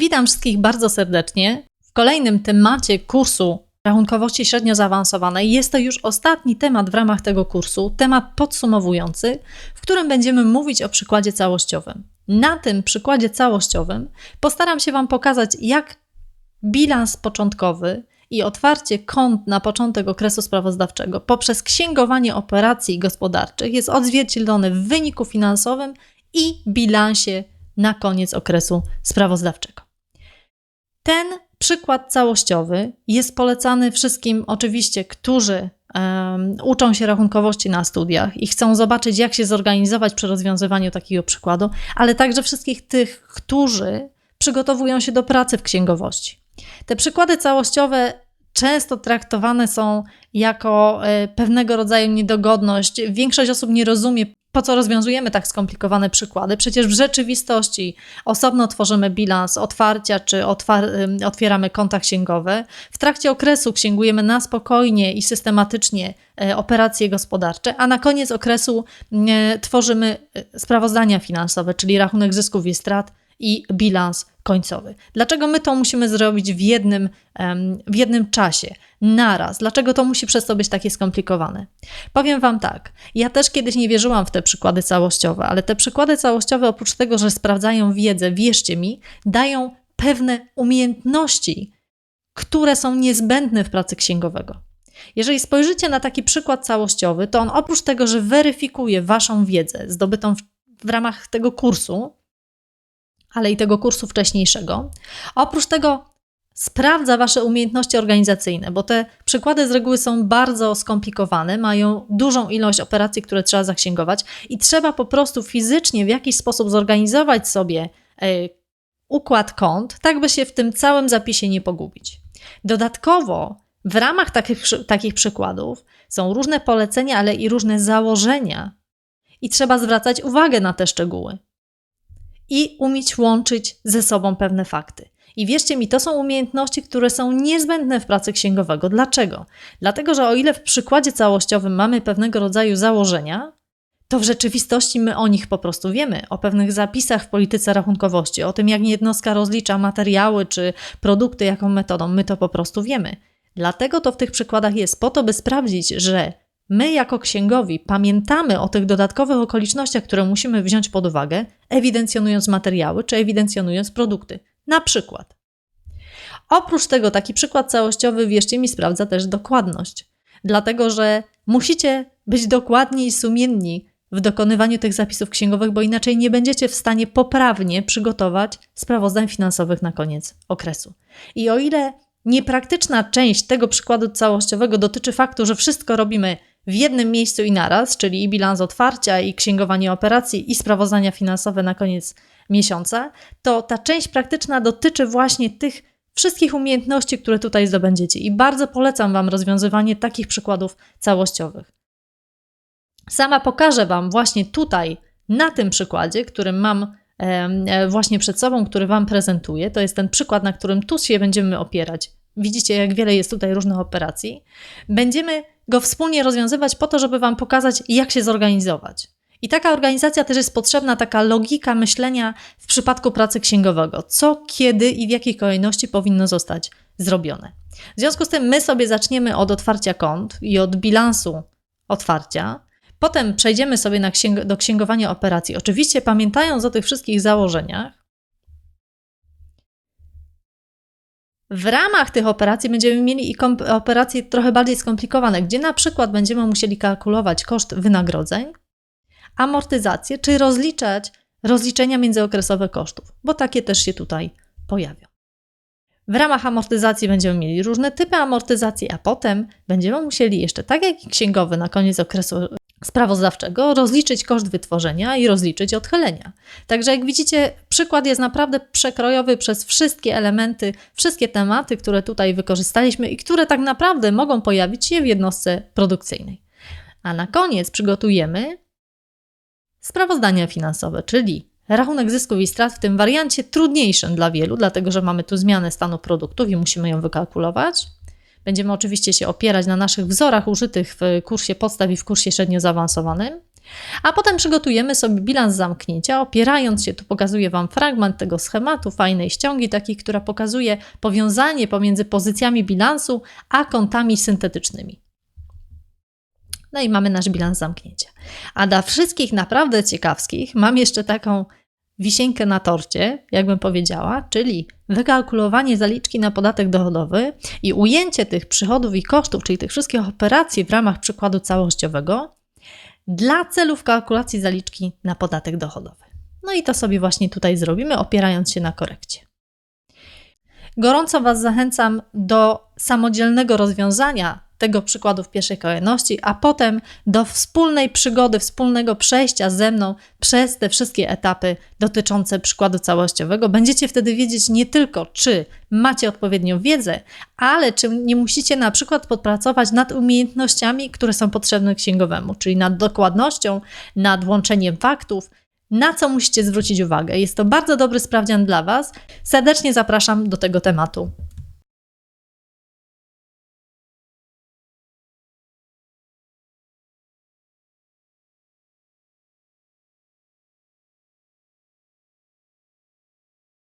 Witam wszystkich bardzo serdecznie. W kolejnym temacie kursu rachunkowości średnio zaawansowanej jest to już ostatni temat w ramach tego kursu, temat podsumowujący, w którym będziemy mówić o przykładzie całościowym. Na tym przykładzie całościowym postaram się Wam pokazać, jak bilans początkowy i otwarcie kont na początek okresu sprawozdawczego poprzez księgowanie operacji gospodarczych jest odzwierciedlony w wyniku finansowym i bilansie na koniec okresu sprawozdawczego. Ten przykład całościowy jest polecany wszystkim, oczywiście, którzy um, uczą się rachunkowości na studiach i chcą zobaczyć, jak się zorganizować przy rozwiązywaniu takiego przykładu, ale także wszystkich tych, którzy przygotowują się do pracy w księgowości. Te przykłady całościowe często traktowane są jako e, pewnego rodzaju niedogodność. Większość osób nie rozumie, po co rozwiązujemy tak skomplikowane przykłady. Przecież w rzeczywistości osobno tworzymy bilans otwarcia czy otwieramy konta księgowe. W trakcie okresu księgujemy na spokojnie i systematycznie e, operacje gospodarcze, a na koniec okresu tworzymy e, sprawozdania finansowe, czyli rachunek zysków i strat i bilans końcowy. Dlaczego my to musimy zrobić w jednym, w jednym czasie, naraz? Dlaczego to musi przez to być takie skomplikowane? Powiem Wam tak, ja też kiedyś nie wierzyłam w te przykłady całościowe, ale te przykłady całościowe oprócz tego, że sprawdzają wiedzę, wierzcie mi, dają pewne umiejętności, które są niezbędne w pracy księgowego. Jeżeli spojrzycie na taki przykład całościowy, to on oprócz tego, że weryfikuje Waszą wiedzę zdobytą w, w ramach tego kursu, ale i tego kursu wcześniejszego. Oprócz tego sprawdza Wasze umiejętności organizacyjne, bo te przykłady z reguły są bardzo skomplikowane, mają dużą ilość operacji, które trzeba zaksięgować i trzeba po prostu fizycznie w jakiś sposób zorganizować sobie e, układ kont, tak by się w tym całym zapisie nie pogubić. Dodatkowo w ramach takich, takich przykładów są różne polecenia, ale i różne założenia, i trzeba zwracać uwagę na te szczegóły i umieć łączyć ze sobą pewne fakty. I wierzcie mi, to są umiejętności, które są niezbędne w pracy księgowego. Dlaczego? Dlatego, że o ile w przykładzie całościowym mamy pewnego rodzaju założenia, to w rzeczywistości my o nich po prostu wiemy, o pewnych zapisach w polityce rachunkowości, o tym, jak jednostka rozlicza materiały czy produkty, jaką metodą, my to po prostu wiemy. Dlatego to w tych przykładach jest, po to, by sprawdzić, że My, jako księgowi, pamiętamy o tych dodatkowych okolicznościach, które musimy wziąć pod uwagę, ewidencjonując materiały czy ewidencjonując produkty. Na przykład. Oprócz tego, taki przykład całościowy, wierzcie mi, sprawdza też dokładność, dlatego że musicie być dokładni i sumienni w dokonywaniu tych zapisów księgowych, bo inaczej nie będziecie w stanie poprawnie przygotować sprawozdań finansowych na koniec okresu. I o ile niepraktyczna część tego przykładu całościowego dotyczy faktu, że wszystko robimy w jednym miejscu i naraz, czyli i bilans otwarcia, i księgowanie operacji, i sprawozdania finansowe na koniec miesiąca, to ta część praktyczna dotyczy właśnie tych wszystkich umiejętności, które tutaj zdobędziecie. I bardzo polecam Wam rozwiązywanie takich przykładów całościowych. Sama pokażę Wam właśnie tutaj, na tym przykładzie, którym mam e, właśnie przed sobą, który Wam prezentuję. To jest ten przykład, na którym tu się będziemy opierać. Widzicie, jak wiele jest tutaj różnych operacji. Będziemy go wspólnie rozwiązywać po to, żeby Wam pokazać, jak się zorganizować. I taka organizacja też jest potrzebna, taka logika myślenia w przypadku pracy księgowego. Co, kiedy i w jakiej kolejności powinno zostać zrobione. W związku z tym my sobie zaczniemy od otwarcia kont i od bilansu otwarcia. Potem przejdziemy sobie księg do księgowania operacji. Oczywiście pamiętając o tych wszystkich założeniach, W ramach tych operacji będziemy mieli i operacje trochę bardziej skomplikowane, gdzie na przykład będziemy musieli kalkulować koszt wynagrodzeń, amortyzację, czy rozliczać rozliczenia międzyokresowe kosztów, bo takie też się tutaj pojawią. W ramach amortyzacji będziemy mieli różne typy amortyzacji, a potem będziemy musieli jeszcze, tak jak księgowy na koniec okresu sprawozdawczego rozliczyć koszt wytworzenia i rozliczyć odchylenia. Także jak widzicie, przykład jest naprawdę przekrojowy przez wszystkie elementy, wszystkie tematy, które tutaj wykorzystaliśmy i które tak naprawdę mogą pojawić się w jednostce produkcyjnej. A na koniec przygotujemy sprawozdania finansowe, czyli rachunek zysków i strat w tym wariancie trudniejszym dla wielu, dlatego że mamy tu zmianę stanu produktów i musimy ją wykalkulować Będziemy oczywiście się opierać na naszych wzorach użytych w kursie podstaw i w kursie średnio zaawansowanym. A potem przygotujemy sobie bilans zamknięcia, opierając się, tu pokazuję Wam fragment tego schematu, fajnej ściągi, takiej, która pokazuje powiązanie pomiędzy pozycjami bilansu a kontami syntetycznymi. No i mamy nasz bilans zamknięcia. A dla wszystkich naprawdę ciekawskich mam jeszcze taką wisienkę na torcie, jakbym powiedziała, czyli wykalkulowanie zaliczki na podatek dochodowy i ujęcie tych przychodów i kosztów, czyli tych wszystkich operacji w ramach przykładu całościowego dla celów kalkulacji zaliczki na podatek dochodowy. No i to sobie właśnie tutaj zrobimy, opierając się na korekcie. Gorąco Was zachęcam do samodzielnego rozwiązania tego przykładu w pierwszej kolejności, a potem do wspólnej przygody, wspólnego przejścia ze mną przez te wszystkie etapy dotyczące przykładu całościowego. Będziecie wtedy wiedzieć nie tylko, czy macie odpowiednią wiedzę, ale czy nie musicie na przykład podpracować nad umiejętnościami, które są potrzebne księgowemu, czyli nad dokładnością, nad łączeniem faktów, na co musicie zwrócić uwagę. Jest to bardzo dobry sprawdzian dla Was. Serdecznie zapraszam do tego tematu.